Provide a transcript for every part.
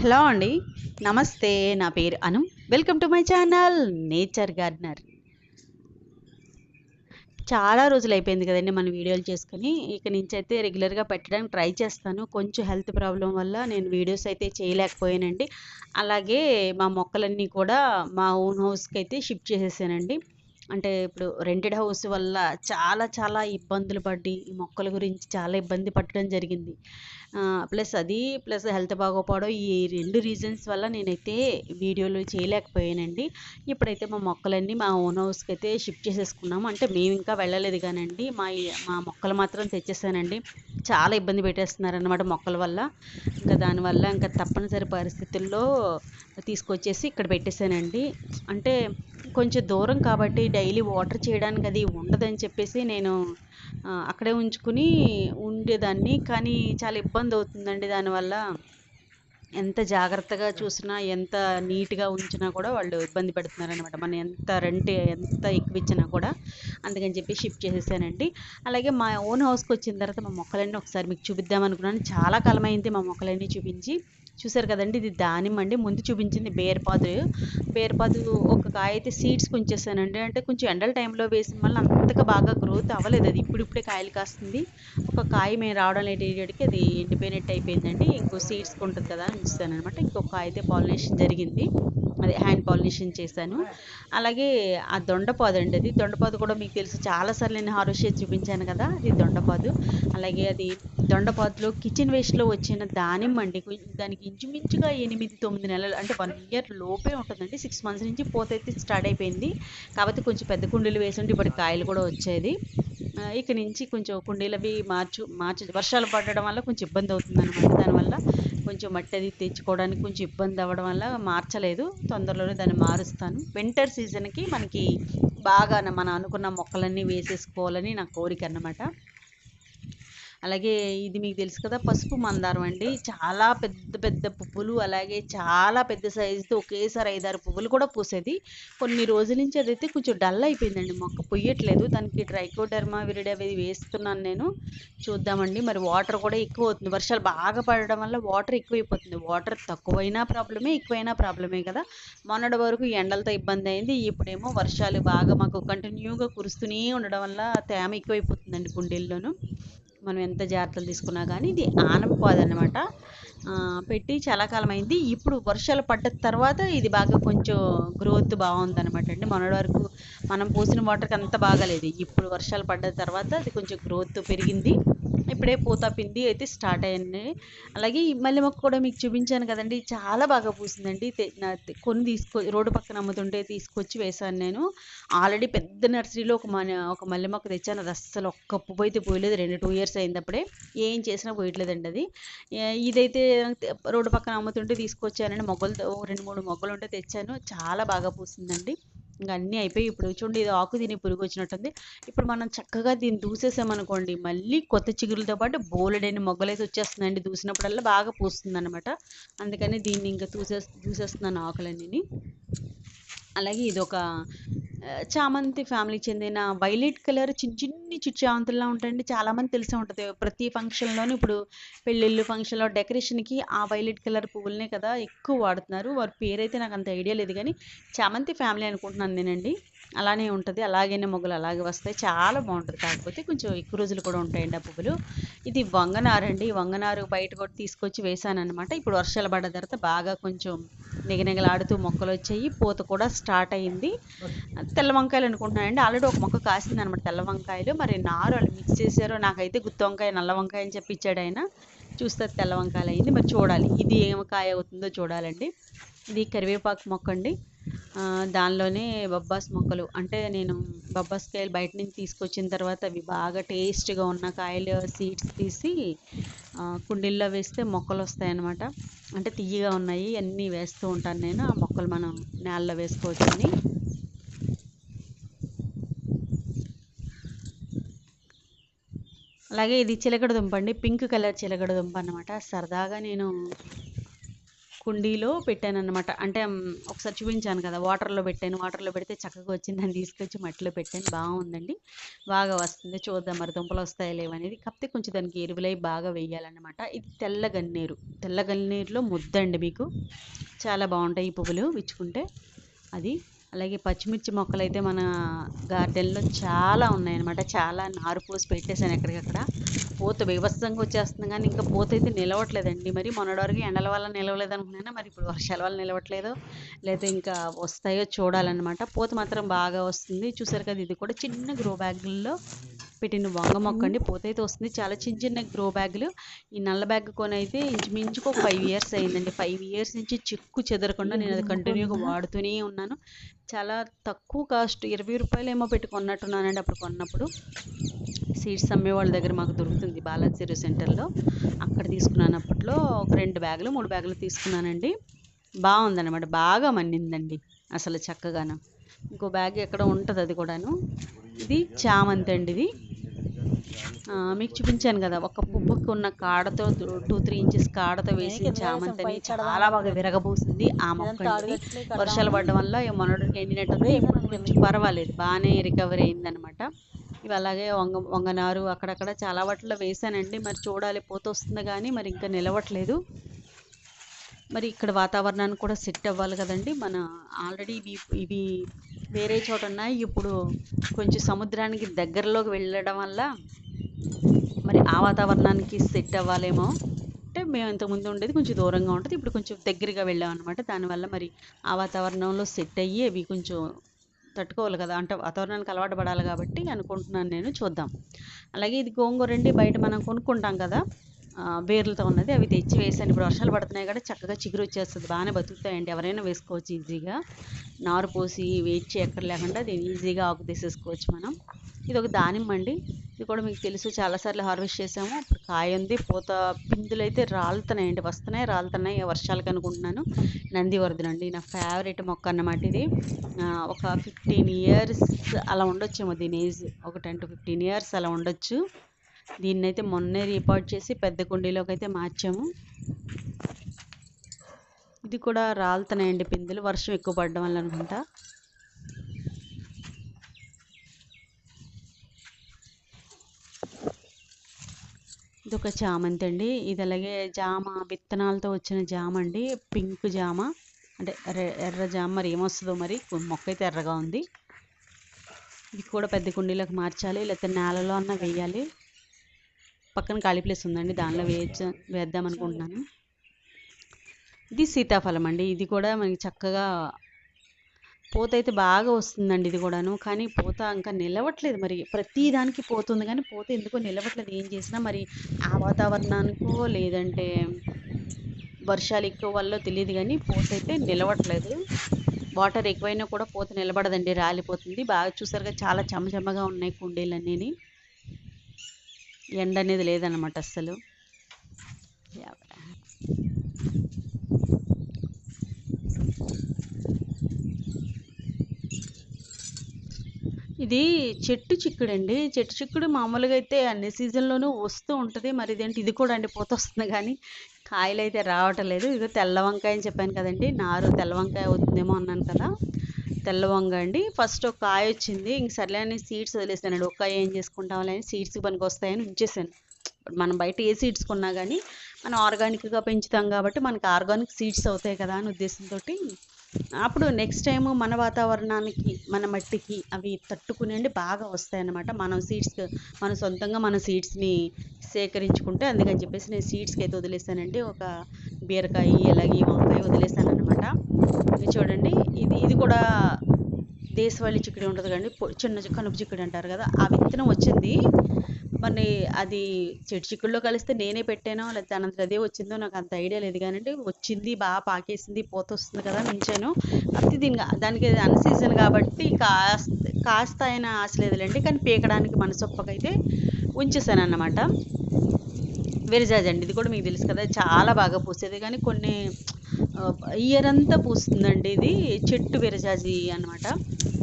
Hello అండి. నమస్తే నా పేరు Anu. Welcome to my channel nature gardener. చాలా రోజులు అయిపోయింది కదండి మన వీడియోలు చేసుకొని. ఇక నుంచి అయితే రెగ్యులర్గా పెట్టడానికి ట్రై చేస్తాను. కొంచెం హెల్త్ ప్రాబ్లం వల్ల నేను వీడియోస్ అయితే చేయలేకపోయానండి. అలాగే మా మొక్కలన్నీ కూడా మా ఓన్ హౌస్కి అయితే షిఫ్ట్ చేసేసానండి. అంటే ఇప్పుడు రెంటెడ్ హౌస్ వల్ల చాలా చాలా ఇబ్బందులు పడి ఈ మొక్కల గురించి చాలా ఇబ్బంది పట్టడం జరిగింది. ప్లస్ అది ప్లస్ హెల్త్ బాగోపోవడం ఈ రెండు రీజన్స్ వల్ల నేనైతే వీడియోలు చేయలేకపోయానండి. ఇప్పుడైతే మా మొక్కలన్నీ మా ఓన్ హౌస్కి అయితే షిఫ్ట్ చేసేసుకున్నాము. అంటే మేము ఇంకా వెళ్ళలేదు కానండి. మా మా మొక్కలు మాత్రం తెచ్చేసానండి. చాలా ఇబ్బంది పెట్టేస్తున్నారనమాట మొక్కల వల్ల. ఇంకా దానివల్ల ఇంకా తప్పనిసరి పరిస్థితుల్లో తీసుకొచ్చేసి ఇక్కడ పెట్టేశానండి అంటే కొంచెం దూరం కాబట్టి డైలీ వాటర్ చేయడానికి అది ఉండదని చెప్పేసి నేను అక్కడే ఉంచుకుని ఉండేదాన్ని. కానీ చాలా ఇబ్బంది అవుతుందండి. దానివల్ల ఎంత జాగ్రత్తగా చూసినా ఎంత నీట్గా ఉంచినా కూడా వాళ్ళు ఇబ్బంది పెడుతున్నారు అనమాట మనం ఎంత రెంట్ ఎంత ఎక్కువ ఇచ్చినా కూడా అందుకని చెప్పి షిఫ్ట్ చేసేసానండి. అలాగే మా ఓన్ హౌస్కి వచ్చిన తర్వాత మా మొక్కలన్నీ ఒకసారి మీకు చూపిద్దాం అనుకున్నాను చాలా కాలం అయింది మా మొక్కలన్నీ చూపించి. చూసారు కదండి ఇది దానిమ్మ అండి. ముందు చూపించింది బేర్పాదు. బేర్పాదు ఒక కాయ అయితే సీడ్స్ ఉంచేసానండి అంటే కొంచెం ఎండల టైంలో వేసిన వల్ల అంతగా బాగా గ్రోత్ అవ్వలేదు అది. ఇప్పుడిప్పుడే కాయలు కాస్తుంది. ఒక కాయ మేము రావడం లేట్ అది ఎండిపోయినట్టు అయిపోయిందండి. ఇంకో సీడ్స్ ఉంటుంది కదా అని ఉంచుతాను అనమాట ఇంకొక కాయ అయితే పాలినేషన్ జరిగింది. అదే హ్యాండ్ పాలినేషన్ చేశాను. అలాగే ఆ దొండపాదు అండి అది. దొండపాదు కూడా మీకు తెలుసు చాలాసార్లు నేను హార్వెస్ట్ చేసి చూపించాను కదా అది దొండపాదు. అలాగే అది దొండపాదులో కిచెన్ వేస్ట్లో వచ్చిన దానిమ్మ అండి. దానికి ఇంచుమించుగా ఎనిమిది తొమ్మిది నెలలు అంటే వన్ ఇయర్ లోపే ఉంటుందండి. సిక్స్ మంత్స్ నుంచి పూత అయితే స్టార్ట్ అయిపోయింది. కాబట్టి కొంచెం పెద్ద కుండీలు వేసి ఇప్పుడు కాయలు కూడా వచ్చేది. ఇక నుంచి కొంచెం కుండీలు అవి మార్చు మార్చు వర్షాలు పడడం వల్ల కొంచెం ఇబ్బంది అవుతుంది అనమాట దానివల్ల కొంచెం మట్టి అది తెచ్చుకోవడానికి కొంచెం ఇబ్బంది అవ్వడం వల్ల మార్చలేదు. తొందరలోనే దాన్ని మారుస్తాను. వింటర్ సీజన్కి మనకి బాగా మనం అనుకున్న మొక్కలన్నీ వేసేసుకోవాలని నా కోరిక అన్నమాట. అలాగే ఇది మీకు తెలుసు కదా పసుపు మందారం అండి. చాలా పెద్ద పెద్ద పువ్వులు అలాగే చాలా పెద్ద సైజుతో ఒకేసారి ఐదారు పువ్వులు కూడా పూసేది. కొన్ని రోజుల నుంచి అదైతే కొంచెం డల్ అయిపోయిందండి. మొక్క పొయ్యట్లేదు. దానికి ట్రైకోడర్మా విరిడ్ అవి వేస్తున్నాను నేను. చూద్దామండి. మరి వాటర్ కూడా ఎక్కువ అవుతుంది. వర్షాలు బాగా పడడం వల్ల వాటర్ ఎక్కువైపోతుంది వాటర్ తక్కువైనా ప్రాబ్లమే ఎక్కువైనా ప్రాబ్లమే కదా. మొన్నటి వరకు ఎండలతో ఇబ్బంది అయింది. ఇప్పుడేమో వర్షాలు బాగా మాకు కంటిన్యూగా కురుస్తూనే ఉండడం వల్ల తేమ ఎక్కువైపోతుందండి కుండీల్లోనూ. మనం ఎంత జాగ్రత్తలు తీసుకున్నా కానీ ఇది ఆనపపాదు అనమాట పెట్టి చాలా కాలం అయింది ఇప్పుడు వర్షాలు పడ్డ తర్వాత ఇది బాగా కొంచెం గ్రోత్ బాగుందనమాట అండి. మొన్నటి వరకు మనం పోసిన వాటర్కి అంత బాగాలేదు. ఇప్పుడు వర్షాలు పడ్డ తర్వాత అది కొంచెం గ్రోత్ పెరిగింది. ఇప్పుడే పూత పిండి అయితే స్టార్ట్ అయ్యింది. అలాగే ఈ మల్లె మొక్క కూడా మీకు చూపించాను కదండి. చాలా బాగా పూసిందండి. తె- కొన్ని తీసుకో రోడ్డు పక్కన అమ్ముతుంటే తీసుకొచ్చి వేశాను నేను. ఆల్రెడీ పెద్ద నర్సరీలో ఒక మన ఒక మల్లె మొక్క తెచ్చాను. అది అస్సలు ఒక్క పువ్వు అయితే పోయలేదు. రెండు టూ ఇయర్స్ అయింది అప్పుడే. ఏం చేసినా పోయట్లేదండి అది. ఇదైతే రోడ్డు పక్కన అమ్ముతుంటే తీసుకొచ్చానండి. మొగ్గలు రెండు మూడు మొగ్గలు ఉంటే తెచ్చాను. చాలా బాగా పూసిందండి. ఇంకా అన్నీ అయిపోయి ఇప్పుడు చూడండి ఇది ఆకు తిని పురుగు వచ్చినట్టుంది. ఇప్పుడు మనం చక్కగా దీన్ని దూసేసామనుకోండి మళ్ళీ కొత్త చిగురులతో పాటు బోలెడైన మొగ్గలైతే వచ్చేస్తుందండి దూసినప్పుడల్లా బాగా పూస్తుంది అనమాట అందుకని దీన్ని ఇంకా దూసే దూసేస్తున్నాను ఆకులన్నీ అలాగే ఇది ఒక చామంతి ఫ్యామిలీకి చెందిన వైలెట్ కలర్ చిన్న చిన్ని చిట్టి చామంతుల్లా ఉంటాయండి. చాలామంది తెలిసే ఉంటుంది. ప్రతి ఫంక్షన్లోనూ ఇప్పుడు పెళ్ళిళ్ళు ఫంక్షన్లో డెకరేషన్కి ఆ వైలెట్ కలర్ పువ్వులనే కదా ఎక్కువ వాడుతున్నారు. వారి పేరైతే నాకు అంత ఐడియా లేదు కానీ చామంతి ఫ్యామిలీ అనుకుంటున్నాను నేనండి. అలానే ఉంటుంది. అలాగనే మొగ్గలు అలాగే వస్తాయి. చాలా బాగుంటుంది. కాకపోతే కొంచెం ఎక్కువ రోజులు కూడా ఉంటాయండి ఆ పువ్వులు. ఇది వంగనారు అండి. వంగనారు బయట కూడా తీసుకొచ్చి వేసాను అనమాట ఇప్పుడు వర్షాలు పడ్డ తర్వాత బాగా కొంచెం నిగనిగలాడుతూ మొక్కలు వచ్చాయి. పూత కూడా స్టార్ట్ అయ్యింది తెల్ల వంకాయలు అనుకుంటున్నానండి. ఆల్రెడీ ఒక మొక్క కాసింది అనమాట తెల్ల వంకాయలు. మరి నారు వాళ్ళు మిక్స్ చేశారో నాకైతే గుత్తి వంకాయ నల్ల వంకాయ అని చెప్పి ఇచ్చాడు ఆయన. చూస్తే తెల్ల వంకాయలు అయింది. మరి చూడాలి ఇది ఏం కాయ అవుతుందో చూడాలండి. ఇది కరివేపాకు మొక్క అండి దానిలోనే బొబ్బాస్ మొక్కలు. అంటే నేను బొబ్బాస్ కాయలు బయట నుంచి తీసుకొచ్చిన తర్వాత అవి బాగా టేస్ట్గా ఉన్న కాయలు సీడ్స్ తీసి కుండీల్లో వేస్తే మొక్కలు వస్తాయన్నమాట. అంటే తియ్యగా ఉన్నాయి అన్నీ వేస్తూ ఉంటాను నేను. ఆ మొక్కలు మనం నేలలో వేసుకోవచ్చని. అలాగే ఇది చిలకడ దుంప అండి. పింక్ కలర్ చిలకడ దుంప అన్నమాట. సరదాగా నేను కుండీలో పెట్టానన్నమాట. అంటే ఒకసారి చూపించాను కదా వాటర్లో పెట్టాను. వాటర్లో పెడితే చక్కగా వచ్చింది. దాన్ని తీసుకొచ్చి మట్టిలో పెట్టాను. బాగుందండి బాగా వస్తుంది. చూద్దాం మరి దుంపలు వస్తాయో లేవనేది కాకపోతే కొంచెం దానికి ఎరువులై బాగా వేయాలన్నమాట. ఇది తెల్ల గన్నేరు. తెల్ల గన్నేరులో ముద్దండి మీకు. చాలా బాగుంటాయి ఈ పువ్వులు విచ్చుకుంటే. అది అలాగే పచ్చిమిర్చి మొక్కలు అయితే మన గార్డెన్లో చాలా ఉన్నాయన్నమాట. చాలా నారు పోసి పెట్టేశాను ఎక్కడికక్కడ. పూత బీభత్సంగా వచ్చేస్తుంది కానీ ఇంకా పూత అయితే నిలవట్లేదండి. మరి మొన్నటి వరకు ఎండల వల్ల నిలవలేదు అనుకున్నాను? మరి ఇప్పుడు వర్షాల వల్ల నిలవట్లేదు. లేదా ఇంకా వస్తాయో చూడాలన్నమాట. పూత మాత్రం బాగా వస్తుంది. చూసారు కదా ఇది కూడా చిన్న గ్రో బ్యాగుల్లో పెట్టిన వంగ మొక్క అండి పూత అయితే వస్తుంది. చాలా చిన్న చిన్న గ్రో బ్యాగులు ఈ నల్ల బ్యాగ్ కొని అయితే ఇంచుమించుకు ఒక ఫైవ్ ఇయర్స్ అయిందండి. ఫైవ్ ఇయర్స్ నుంచి చిక్కు చెదరకుండా నేను అది కంటిన్యూగా వాడుతూనే ఉన్నాను. చాలా తక్కువ కాస్ట్ ఇరవై రూపాయలు ఏమో పెట్టి కొన్నట్టున్నానండి అప్పుడు కొన్నప్పుడు. సీడ్స్ అమ్మే వాళ్ళ దగ్గర మాకు దొరుకుతుంది బాలాజీ సెంటర్లో అక్కడ తీసుకున్నాను అప్పట్లో. ఒక రెండు బ్యాగులు మూడు బ్యాగులు తీసుకున్నానండి. బాగుందన్నమాట. బాగా మండిందండి అసలు చక్కగాను. ఇంకో బ్యాగ్ ఎక్కడ ఉంటుంది అది కూడాను. ఇది చామంతి అండి ఇది. మీకు చూపించాను కదా ఒక పువ్వుకి ఉన్న కాడతో టూ త్రీ ఇంచెస్ కాడతో వేసిన చామంతిని చాలా బాగా విరగబూసింది ఆ మొక్క అండి వర్షాలు పడడం వల్ల మొన్నటికి ఎండినట్టుంది ఇప్పుడు కొంచెం పర్వాలేదు బాగానే రికవరీ అయిందనమాట ఇవి అలాగే వంగ వంగనారు అక్కడక్కడ చాలా వాటిలో వేసానండి మరి చూడాలి పోత వస్తుంది కానీ మరి ఇంకా నిలవట్లేదు. మరి ఇక్కడ వాతావరణానికి కూడా సెట్ అవ్వాలి కదండి మన ఆల్రెడీ ఇవి ఇవి వేరే చోట ఉన్నాయి ఇప్పుడు కొంచెం సముద్రానికి దగ్గరలోకి వెళ్ళడం వల్ల మరి ఆ వాతావరణానికి సెట్ అవ్వాలేమో? అంటే మేము ఇంతకుముందు ఉండేది కొంచెం దూరంగా ఉంటుంది. ఇప్పుడు కొంచెం దగ్గరగా వెళ్ళాం అనమాట దానివల్ల మరి ఆ వాతావరణంలో సెట్ అయ్యి అవి కొంచెం తట్టుకోవాలి కదా. అంటే వాతావరణానికి అలవాటు పడాలి కాబట్టి అనుకుంటున్నాను నేను. చూద్దాం. అలాగే ఇది గోంగూర అండి. బయట మనం కొనుక్కుంటాం కదా. బేర్లతో ఉన్నది. అవి తెచ్చి వేసాను ఇప్పుడు వర్షాలు పడుతున్నాయి కదా చక్కగా చిగురు వచ్చేస్తుంది. బాగానే బతుకుతాయండి. ఎవరైనా వేసుకోవచ్చు ఈజీగా. నారు పోసి వేచి ఎక్కడ లేకుండా దీన్ని ఈజీగా ఆకు తీసేసుకోవచ్చు మనం. ఇది ఒక దానిమ్మ అండి. ఇది కూడా మీకు తెలుసు. చాలాసార్లు హార్వెస్ట్ చేసాము ఇప్పుడు కాయ ఉంది. పూత పిందులు అయితే రాలుతున్నాయండి. వస్తున్నాయి రాలుతున్నాయి. వర్షాలకు అనుకుంటున్నాను. నందివర్ధనండి నా ఫేవరెట్ మొక్క అన్నమాట ఇది. ఒక ఫిఫ్టీన్ ఇయర్స్ అలా ఉండొచ్చేమో దీని ఏజ్. ఒక టెన్ టు ఫిఫ్టీన్ ఇయర్స్ అలా ఉండొచ్చు. దీన్ని అయితే మొన్నే రీపాట్ చేసి పెద్ద కుండీలోకి అయితే మార్చాము. ఇది కూడా రాలుతున్నాయండి పిందులు వర్షం ఎక్కువ పడడం వల్ల అనుకుంటా. ఇది ఒక చామంతి అండి ఇది అలాగే జామ విత్తనాలతో వచ్చిన జామ అండి పింక్ జామ అంటే ఎర్ర- ఎర్ర జామ మరి ఏమొస్తుందో మరి మొక్క అయితే ఎర్రగా ఉంది. ఇది కూడా పెద్ద కుండీలోకి మార్చాలి లేకపోతే నేలలో అన్న వేయాలి. పక్కన ఖాళీ ప్లేస్ ఉందండి దానిలో వేయచ్చు వేద్దాం అనుకుంటున్నాను. ఇది సీతాఫలం అండి ఇది కూడా మనకి చక్కగా పూత అయితే బాగా వస్తుందండి ఇది కూడాను కానీ పూత ఇంకా నిలవట్లేదు మరి. ప్రతి దానికి పోతుంది కానీ పూత ఎందుకో నిలవట్లేదు ఏం చేసినా మరి ఆ వాతావరణానికో లేదంటే వర్షాలు ఎక్కువ వల్ల తెలియదు కానీ పూత అయితే నిలవట్లేదు. వాటర్ ఎక్కువైనా కూడా పూత నిలబడదండి రాలిపోతుంది. బాగా చూసారుగా చాలా చెమ్మచెమ్మగా ఉన్నాయి కుండీలన్నీ ఎండ అనేది లేదన్నమాట అస్సలు. ఇది చెట్టు చిక్కుడు అండి చెట్టు చిక్కుడు మామూలుగా అయితే అన్ని సీజన్లోనూ వస్తూ ఉంటుంది. మరి ఇదేంటి? ఇది కూడా అండి పూత వస్తుంది కానీ కాయలు అయితే రావటం లేదు. ఇదిగో తెల్ల వంకాయ అని చెప్పాను కదండి. నారు తెల్ల వంకాయ అవుతుందేమో అన్నాను కదా. తెల్ల వంగ అండి. ఫస్ట్ ఒక కాయ వచ్చింది. ఇంక సర్లే అని సీడ్స్ వదిలేసానండి ఒక కాయ ఏం చేసుకుంటాంలే అని సీడ్స్ పనికి వస్తాయని ఉంచేసాను మనం బయట ఏ సీడ్స్ కొన్నా కానీ మనం ఆర్గానిక్గా పెంచుతాం కాబట్టి మనకి ఆర్గానిక్ సీడ్స్ అవుతాయి కదా అని ఉద్దేశంతో అప్పుడు నెక్స్ట్ టైం మన వాతావరణానికి మన మట్టికి అవి తట్టుకునేండి బాగా వస్తాయి అన్నమాట మనం సీడ్స్ మన సొంతంగా మన సీడ్స్ని సేకరించుకుంటే అందుకని చెప్పేసి నేను సీడ్స్కి అయితే వదిలేసానండి. ఒక బీరకాయ అలాగే వంకాయ వదిలేసాను అనమాట ఇది చూడండి ఇది ఇది కూడా దేశవాళీ చిక్కుడు ఉంటుంది కదండి. చిన్న కనుపు చిక్కుడు అంటారు కదా ఆ విత్తనం వచ్చింది. మరి అది చెట్టు చిక్కుడులో కలిస్తే నేనే పెట్టానో లేకపోతే దానంతట అదే వచ్చిందో నాకు అంత ఐడియా లేదు. కానీ వచ్చింది బాగా పాకేసింది పూత వస్తుంది కదా నించాను అది దీనికి దానికి అన్ సీజన్ కాబట్టి కాస్త కాస్త అయినా ఆశ లేదులేండి. కానీ పీకడానికి మనసొప్పకైతే ఉంచేసాను అన్నమాట వెరిజాజ్ అండి ఇది కూడా మీకు తెలుసు కదా చాలా బాగా పూసేది. కానీ కొన్ని ఇయర్ అంతా పూస్తుందండి ఇది. చెట్టు విరజాజి అన్నమాట.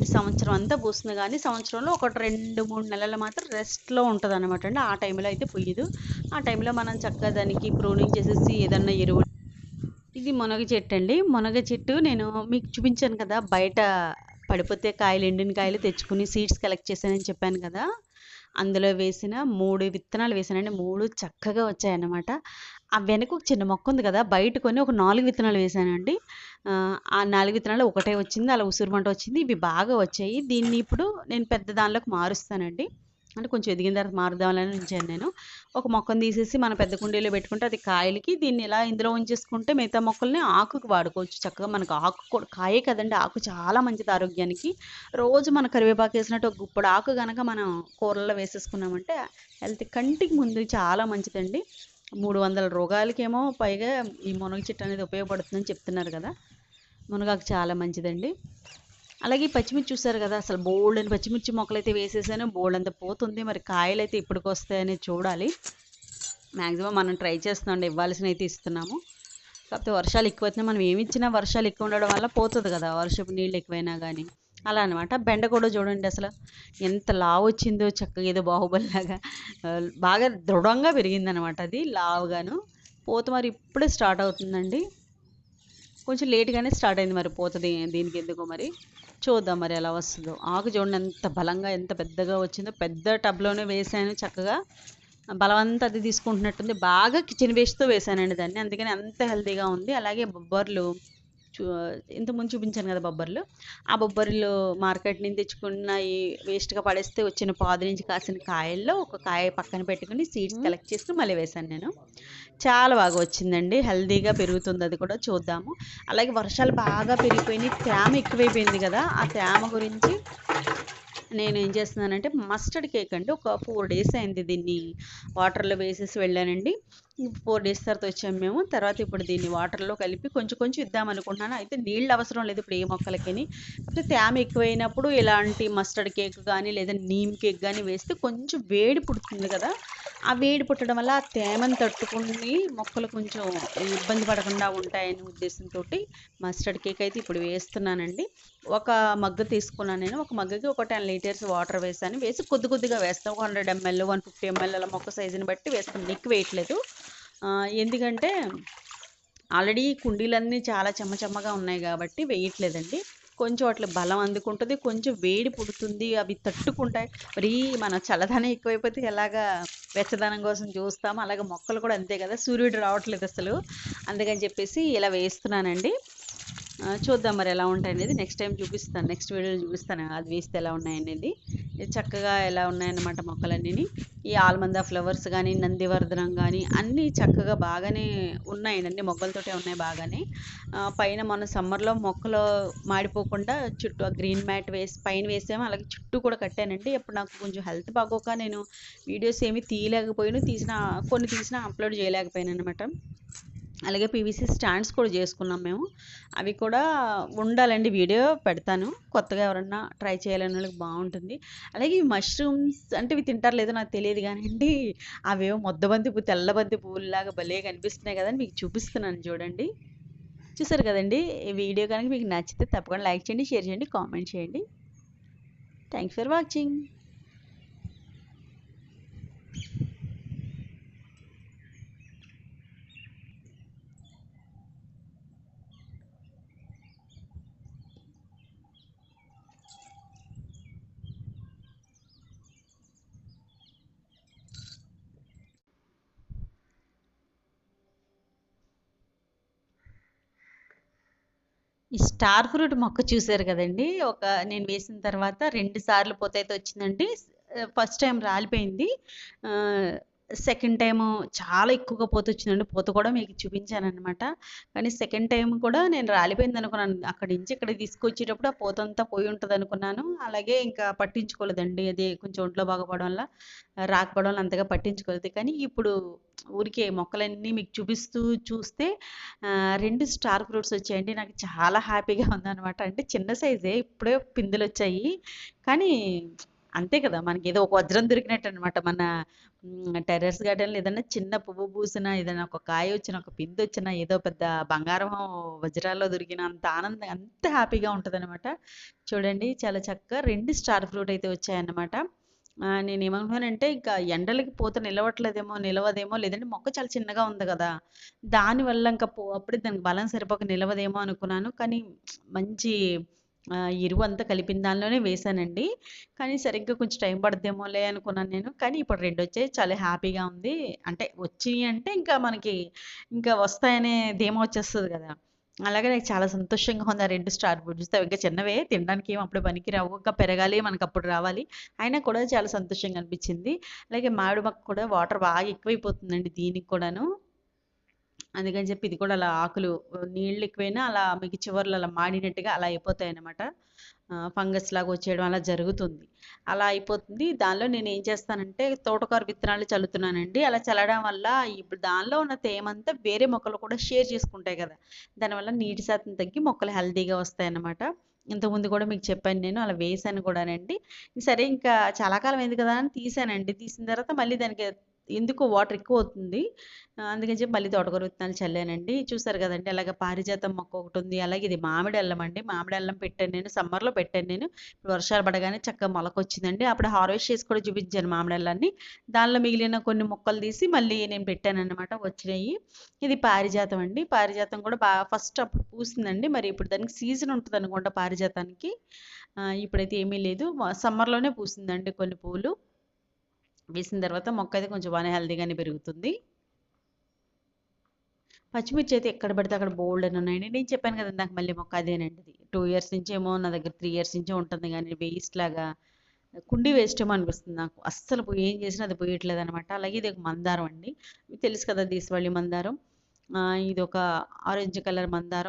సంవత్సరం అంతా పూస్తుంది కానీ సంవత్సరంలో ఒకటి రెండు మూడు నెలలు మాత్రం రెస్ట్లో ఉంటుంది అనమాట అండి. ఆ టైంలో అయితే పొయ్యదు ఆ టైంలో మనం చక్కగా దానికి ప్రూనింగ్ చేసేసి ఏదన్నా ఎరువు ఇది మునగ చెట్టు అండి. మునగ చెట్టు నేను మీకు చూపించాను కదా బయట పడిపోతే కాయలు ఎండిన కాయలు తెచ్చుకుని సీడ్స్ కలెక్ట్ చేశానని చెప్పాను కదా అందులో వేసిన మూడు విత్తనాలు వేసానండి మూడు చక్కగా వచ్చాయన్నమాట. ఆ వెనక ఒక చిన్న మొక్క ఉంది కదా బయట కొని ఒక నాలుగు విత్తనాలు వేసానండి. ఆ, నాలుగు విత్తనాలు ఒకటే వచ్చింది అలా ఉసురుమంట వచ్చింది ఇవి బాగా వచ్చాయి. దీన్ని ఇప్పుడు నేను పెద్ద దానిలోకి మారుస్తానండి. అంటే కొంచెం ఎదిగిన తర్వాత మారుదామని ఉంచాను నేను. ఒక మొక్కను తీసేసి మన పెద్ద కుండీలో పెట్టుకుంటే అది కాయలకి దీన్ని ఇలా ఇందులో ఉంచేసుకుంటే మిగతా మొక్కల్ని ఆకుకి వాడుకోవచ్చు. చక్కగా మనకు ఆకు కూడా కాయే కదండి ఆకు చాలా మంచిది ఆరోగ్యానికి. రోజు మన కరివేపాకు వేసినట్టు ఒక గుప్పడు ఆకు కనుక మనం కూరల్లో వేసేసుకున్నామంటే హెల్త్ కంటికి ముందు చాలా మంచిదండి. మూడు వందల రోగాలకేమో పైగా ఈ మునగ చెట్టు అనేది ఉపయోగపడుతుందని చెప్తున్నారు కదా. మునగాకు చాలా మంచిదండి. అలాగే పచ్చిమిర్చి చూసారు కదా అసలు బోల్డ్ అని పచ్చిమిర్చి మొక్కలు అయితే వేసేసాను. బోల్డ్ అంత పోతుంది మరి కాయలు అయితే ఇప్పటికి వస్తాయని చూడాలి. మ్యాక్సిమం మనం ట్రై చేస్తున్నాం ఇవ్వాల్సిన అయితే ఇస్తున్నాము కాకపోతే వర్షాలు ఎక్కువ అవుతున్నాయి మనం ఏమి ఇచ్చినా వర్షాలు ఎక్కువ ఉండడం వల్ల పోతుంది కదా వర్షపు నీళ్ళు ఎక్కువైనా కానీ అలా అనమాట బెండ కూడా చూడండి అసలు ఎంత లావు వచ్చిందో చక్కగా ఏదో బాహుబలిలాగా. లాగా బాగా దృఢంగా పెరిగిందనమాట అది లావుగాను. పోత మరి ఇప్పుడే స్టార్ట్ అవుతుందండి. కొంచెం లేట్గానే స్టార్ట్ అయింది మరి పోతది దీనికి ఎందుకో మరి. చూద్దాం మరి ఎలా వస్తుందో. ఆకు చూడండి ఎంత బలంగా ఎంత పెద్దగా వచ్చిందో. పెద్ద టబ్లోనే వేసాను చక్కగా. బలవంత అది తీసుకుంటున్నట్టుంది. బాగా కిచెన్ వేస్ట్తో వేసానండి దాన్ని. అందుకని అంత హెల్తీగా ఉంది. అలాగే బొబ్బర్లు చూ ఇంతకుముందు చూపించాను కదా బొబ్బర్లు. ఆ బొబ్బర్లు మార్కెట్ నుంచి తెచ్చుకున్న ఈ వేస్ట్గా పడేస్తే వచ్చిన పాదు నుంచి కాసిన కాయల్లో ఒక కాయ పక్కన పెట్టుకుని సీడ్స్ కలెక్ట్ చేసుకుని మళ్ళీ వేశాను నేను. చాలా బాగా వచ్చిందండి. హెల్తీగా పెరుగుతుంది అది కూడా చూద్దాము. అలాగే వర్షాలు బాగా పెరిగిపోయినాయి. తేమ ఎక్కువైపోయింది కదా. ఆ తేమ గురించి నేను ఏం చేస్తున్నానంటే మస్టర్డ్ కేక్ అండి. ఒక ఫోర్ డేస్ అయింది దీన్ని వాటర్లో వేసేసి వెళ్ళానండి. ఫోర్ డేస్ తర్వాత వచ్చాము మేము. తర్వాత ఇప్పుడు దీన్ని వాటర్లో కలిపి కొంచెం కొంచెం ఇద్దాం అనుకుంటున్నాను. అయితే నీళ్ళు అవసరం లేదు ఇప్పుడు ఏ మొక్కలకని. కాకపోతే తేమ ఎక్కువైనప్పుడు ఇలాంటి మస్టర్డ్ కేక్ కానీ లేదా నీమ్ కేక్ కానీ వేస్తే కొంచెం వేడి పుడుతుంది కదా. ఆ వేడి పుట్టడం వల్ల ఆ తేమను తట్టుకుని మొక్కలు కొంచెం ఇబ్బంది పడకుండా ఉంటాయనే ఉద్దేశంతో మస్టర్డ్ కేక్ అయితే ఇప్పుడు వేస్తున్నానండి. ఒక మగ్గ తీసుకున్నాను నేను. ఒక మగ్గకి ఒక టెన్ లీటర్స్ వాటర్ వేసాను. వేసి కొద్ది కొద్దిగా వేస్తాను ఒక hundred ML one fifty ML అలా మొక్క సైజుని బట్టి వేస్తాను ఎక్కువ వేయట్లేదు. ఎందుకంటే ఆల్రెడీ కుండీలన్నీ చాలా చెమ్మచెమ్మగా ఉన్నాయి కాబట్టి వేయట్లేదండి. కొంచెం అట్లా బలం అందుకుంటుంది కొంచెం వేడి పుడుతుంది అవి తట్టుకుంటాయి. మరి మన చల్లదనం ఎక్కువైపోతే ఎలాగా వెచ్చదనం కోసం చూస్తాం. అలాగే మొక్కలు కూడా అంతే కదా సూర్యుడు రావట్లేదు అసలు. అందుకని చెప్పేసి ఇలా వేస్తున్నానండి. చూద్దాం మరి ఎలా ఉంటాయనేది నెక్స్ట్ టైం చూపిస్తాను. నెక్స్ట్ వీడియోలో చూపిస్తాను. అది వేస్తే ఎలా ఉన్నాయనేది చక్కగా ఎలా ఉన్నాయన్నమాట మొక్కలన్నీ ఈ ఆల్మందా ఫ్లవర్స్ కానీ నందివర్ధనం కానీ అన్నీ చక్కగా బాగానే ఉన్నాయి. అన్ని మొగ్గలతోటే ఉన్నాయి బాగానే. పైన మన సమ్మర్లో మొక్కలు మాడిపోకుండా చుట్టూ గ్రీన్ మ్యాట్ వేసి పైన వేసాము. అలాగే చుట్టూ కూడా కట్టానండి. అప్పుడు నాకు కొంచెం హెల్త్ బాగోక నేను వీడియోస్ ఏమీ తీయలేకపోయాను. తీసిన కొన్ని తీసినా అప్లోడ్ చేయలేకపోయాను అనమాట అలాగే పీవీసీ స్టాండ్స్ కూడా చేసుకున్నాం మేము. అవి కూడా ఉండాలండి వీడియో పెడతాను. కొత్తగా ఎవరన్నా ట్రై చేయాలని వాళ్ళకి బాగుంటుంది. అలాగే ఈ మష్రూమ్స్ అంటే ఇవి తింటారు లేదో నాకు తెలియదు కానివ్వండి అవేవో మొద్దబంతి పువ్వు తెల్లబంతి పువ్వులాగా భలే కనిపిస్తున్నాయి కదండి మీకు చూపిస్తున్నాను చూడండి. చూసారు కదండి? ఈ వీడియో కనుక మీకు నచ్చితే తప్పకుండా లైక్ చేయండి షేర్ చేయండి కామెంట్ చేయండి. థ్యాంక్స్ ఫర్ వాచింగ్ ఈ స్టార్ ఫ్రూట్ మొక్క చూసారు కదండి? ఒక నేను వేసిన తర్వాత రెండు సార్లు పూత అయితే వచ్చిందండి ఫస్ట్ టైం రాలిపోయింది. సెకండ్ టైం చాలా ఎక్కువగా పూత వచ్చిందండి పూత కూడా మీకు చూపించాను అనమాట కానీ సెకండ్ టైం కూడా నేను రాలిపోయింది అనుకున్నాను. అక్కడి నుంచి ఇక్కడ తీసుకొచ్చేటప్పుడు ఆ పూత అంతా పోయి ఉంటుంది అనుకున్నాను. అలాగే ఇంకా పట్టించుకోలేదండి. అది కొంచెం ఒంట్లో బాగపోవడం వల్ల రాకపోవడం వల్ల అంతగా పట్టించుకోలేదు. కానీ ఇప్పుడు ఊరికే మొక్కలన్నీ మీకు చూపిస్తూ చూస్తే రెండు స్టార్ ఫ్రూట్స్ వచ్చాయండి. నాకు చాలా హ్యాపీగా ఉందన్నమాట. అంటే చిన్న సైజే ఇప్పుడే పిందులు వచ్చాయి కానీ అంతే కదా మనకి ఏదో ఒక వజ్రం దొరికినట్టు అనమాట మన టెర్రస్ గార్డెన్లో ఏదైనా చిన్న పువ్వు పూసిన ఏదైనా ఒక కాయ వచ్చిన ఒక పిండి వచ్చిన ఏదో పెద్ద బంగారం వజ్రాల్లో దొరికిన అంత ఆనందం అంత హ్యాపీగా ఉంటుంది చూడండి చాలా చక్కగా రెండు స్టార్ ఫ్రూట్ అయితే వచ్చాయన్నమాట. నేను ఏమనుకున్నానంటే ఇంకా ఎండలకి పూత నిలవట్లేదేమో, నిలవదేమో లేదంటే మొక్క చాలా చిన్నగా ఉంది కదా దానివల్ల ఇంకా పో అప్పుడే దానికి బలం సరిపోక నిలవదేమో అనుకున్నాను. కానీ మంచి ఎరువు అంతా కలిపిన దానిలోనే వేశానండి. కానీ సరిగ్గా కొంచెం టైం పడద్దేమోలే అనుకున్నాను నేను. కానీ ఇప్పుడు రెండొచ్చాయి. చాలా హ్యాపీగా ఉంది. అంటే వచ్చి అంటే ఇంకా మనకి ఇంకా వస్తాయనే ధీమా వచ్చేస్తుంది కదా అలాగే నాకు చాలా సంతోషంగా ఉంది. ఆ రెండు స్టార్ ఫ్రూట్స్ ఇంకా చిన్నవే తినడానికి ఏం అప్పుడు పనికిరావు. ఇంకా పెరగాలి మనకప్పుడు రావాలి. అయినా కూడా చాలా సంతోషంగా అనిపించింది. అలాగే మామిడి మొక్క కూడా వాటర్ బాగా ఎక్కువైపోతుందండి దీనికి కూడాను. అందుకని చెప్పి ఇది కూడా అలా ఆకులు నీళ్ళు ఎక్కువైనా అలా మీకు చివర్లో అలా మాడినట్టుగా అలా అయిపోతాయి అనమాట ఫంగస్ లాగా వచ్చేయడం అలా జరుగుతుంది. అలా అయిపోతుంది. దానిలో నేను ఏం చేస్తానంటే తోటకూర విత్తనాలు చల్లుతున్నానండి. అలా చల్లడం వల్ల ఇప్పుడు దానిలో ఉన్న తేమంతా వేరే మొక్కలు కూడా షేర్ చేసుకుంటాయి కదా దానివల్ల నీటి శాతం తగ్గి మొక్కలు హెల్తీగా వస్తాయన్నమాట. ఇంతకుముందు కూడా మీకు చెప్పాను నేను. అలా వేసాను కూడానండి. సరే ఇంకా చాలా కాలం అయింది కదా! అని తీసానండి తీసిన తర్వాత మళ్ళీ దానికి ఎందుకో వాటర్ ఎక్కువ అవుతుంది అందుకని చెప్పి మళ్ళీ తోటకూర విత్తనాలు చల్లానండి. చూసారు కదండి అలాగే పారిజాతం మొక్క ఒకటి ఉంది అలాగే ఇది మామిడి అల్లం అండి. మామిడి అల్లం పెట్టాను నేను. సమ్మర్‌లో పెట్టాను నేను. వర్షాలు పడగానే చక్కగా మొలకొచ్చిందండి. అప్పుడు హార్వెస్ట్ చేసి కూడా చూపించాను మామిడి అల్లాన్ని. దానిలో మిగిలిన కొన్ని మొక్కలు తీసి మళ్ళీ నేను పెట్టాను అనమాట వచ్చినాయి. ఇది పారిజాతం అండి. పారిజాతం కూడా బాగా ఫస్ట్ అప్పుడు పూసిందండి. మరి ఇప్పుడు దానికి సీజన్ ఉంటుంది అనుకుంటా పారిజాతానికి. ఇప్పుడైతే ఏమీ లేదు. సమ్మర్‌లోనే పూసిందండి కొన్ని పూలు. వేసిన తర్వాత మొక్క అయితే కొంచెం బాగానే హెల్దీగానే పెరుగుతుంది. పచ్చిమిర్చి అయితే ఎక్కడ పడితే అక్కడ అని ఉన్నాయండి. నేను చెప్పాను కదా! నాకు మళ్ళీ మొక్క అదేనండి ఇది. 2 ఇయర్స్ నుంచేమో నా దగ్గర త్రీ ఇయర్స్ నుంచే ఉంటుంది కానీ వేస్ట్ లాగా కుండీ వేస్ట్ ఏమో అనిపిస్తుంది నాకు. అస్సలు ఏం చేసినా అది పోయట్లేదు అనమాట అలాగే ఇది ఒక మందారం అండి. మీకు తెలుసు కదా! దేశవాళీ మందారం. ఇది ఒక ఆరెంజ్ కలర్ మందారం.